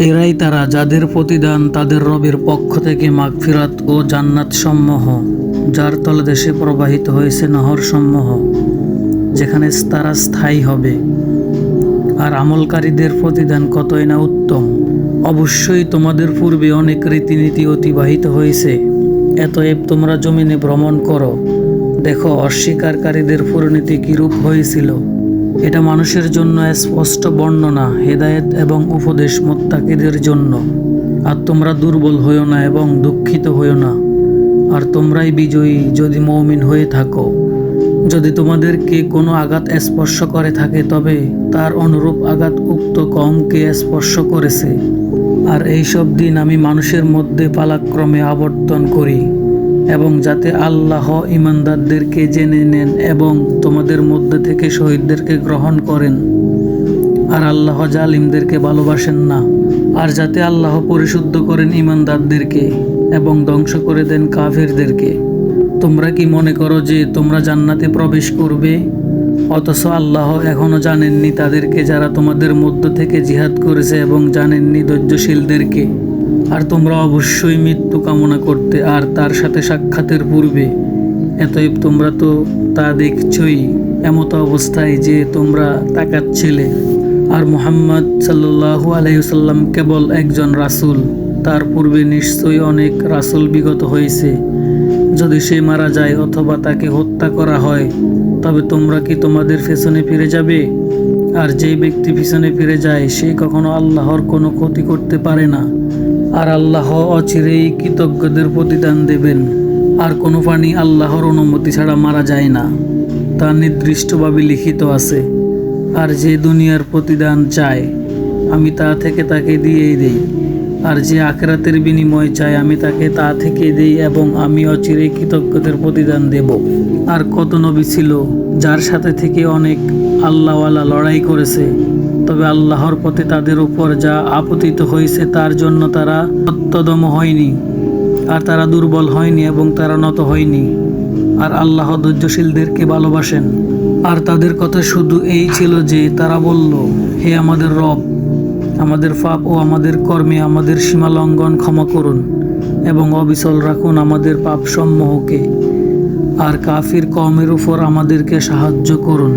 এরাই তারা যাদের প্রতিদান তাদের রবের পক্ষ থেকে মাগফিরাত ও জান্নাত সমূহ, যার তলদেশে প্রবাহিত হয়েছে নহর সমূহ, যেখানে তারা স্থায়ী হবে। আর আমলকারীদের প্রতিদান কতই না উত্তম। অবশ্যই তোমাদের পূর্বে অনেক রীতিনীতি অতিবাহিত হয়েছে। এতএব তোমরা জমিনে ভ্রমণ করো। দেখো অস্বীকারীদের পরিণতি কিরূপ হয়েছিল। এটা মানুষের জন্য স্পষ্ট বর্ণনা, হেদায়েত এবং উপদেশ মোত্তাকিদের জন্য। আর তোমরা দুর্বল হইও না এবং দুঃখিত হইও না। আর তোমরাই বিজয়ী যদি মৌমিন হয়ে থাকো। যদি তোমাদেরকে কোনো আঘাত স্পর্শ করে থাকে, তবে তার অনুরূপ আঘাত উক্ত কমকে স্পর্শ করেছে। আর এই সব দিন আমি মানুষের মধ্যে পালাক্রমে আবর্তন করি। এবং যাতে আল্লাহ ইমানদারদেরকে জেনে নেন এবং তোমাদের মধ্যে থেকে শহীদদেরকে গ্রহণ করেন। আর আল্লাহ জালিমদেরকে ভালোবাসেন না। আর যাতে আল্লাহ পরিশুদ্ধ করেন ইমানদারদেরকে এবং ধ্বংস করে দেন কাফেরদেরকে। তোমরা কি মনে করো যে তোমরা জান্নাতে প্রবেশ করবে? অথচ আল্লাহ এখনও জানেননি তাদেরকে যারা তোমাদের মধ্য থেকে জিহাদ করেছে এবং জানেননি ধৈর্যশীলদেরকে। আর তোমরা অবশ্যই মৃত্যু কামনা করতে আর তার সাথে সাক্ষাতের পূর্বে। এতএব তোমরা তো তা দেখছই, এমতো অবস্থায় যে তোমরা তাকাচ্ছিলে। আর মোহাম্মদ সাল্লাল্লাহু আলাইসাল্লাম কেবল একজন রাসূল, তার পূর্বে নিশ্চয়ই অনেক রাসূল বিগত হয়েছে। যদি সে মারা যায় অথবা তাকে হত্যা করা হয়, তবে তোমরা কি তোমাদের পেছনে ফিরে যাবে? আর যেই ব্যক্তি পিছনে ফিরে যায়, সে কখনো আল্লাহর কোনো ক্ষতি করতে পারে না। আর আল্লাহ অচিরেই কৃতজ্ঞদের প্রতিদান দেবেন। আর কোনো প্রাণী আল্লাহর অনুমতি ছাড়া মারা যায় না। তা নির্দিষ্টভাবে লিখিত আছে। আর যে দুনিয়ার প্রতিদান চায়, আমি তা থেকে তাকে দিয়েই দেই। আর যে আখরাতের বিনিময় চায় আমি তাকে তা থেকে দেই এবং আমি অচিরে কৃতজ্ঞদের প্রতিদান দেব। আর কত নবী ছিল যার সাথে থেকে অনেক আল্লাহওয়ালা লড়াই করেছে, তবে আল্লাহর পথে তাদের উপর যা আপতিত হয়েছে তার জন্য তারা অত্যদম হয়নি, আর তারা দুর্বল হয়নি এবং তারা নত হয়নি। আর আল্লাহ ধৈর্যশীলদেরকে ভালোবাসেন। আর তাদের কথা শুধু এই ছিল যে তারা বলল, হে আমাদের রব আমাদের পাপ ও আমাদের কর্মে আমাদের সীমা লঙ্ঘন ক্ষমা করুন এবং অবিচল রাখুন আমাদের পাপ সমূহকে আর কাফির কমের উপর আমাদেরকে সাহায্য করুন।